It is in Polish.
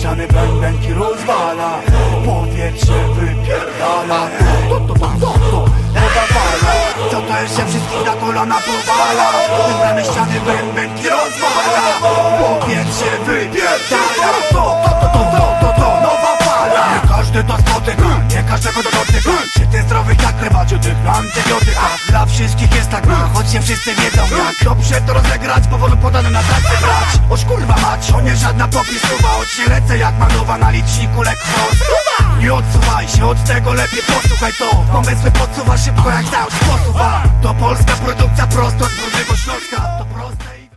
ściany bębenki rozwala. Powietrze wypierdala. To, to, to, to, to, Woda fala Co to jeszcze wszystkich na kolana powala? Wybrane ściany bębenki rozwala. Powietrze wypierdala. To, to, to, to, to, to, to Nowa fala. Nie każdy to spotyka Nie każdego dotyka. Czy ty zdrowych jak ryba, czy ty antybiotyka. Dla wszystkich jest tak, choć nie wszyscy wiedzą jak Dobrze to rozegrać, powolu podane na tacy Oż kurwa mać, to nie żadna popisowa. Choć się lecę jak manowa na liczniku lekko. Nie odsuwaj się od tego, lepiej posłuchaj to. Pomysły podsuwa szybko jak cały sposób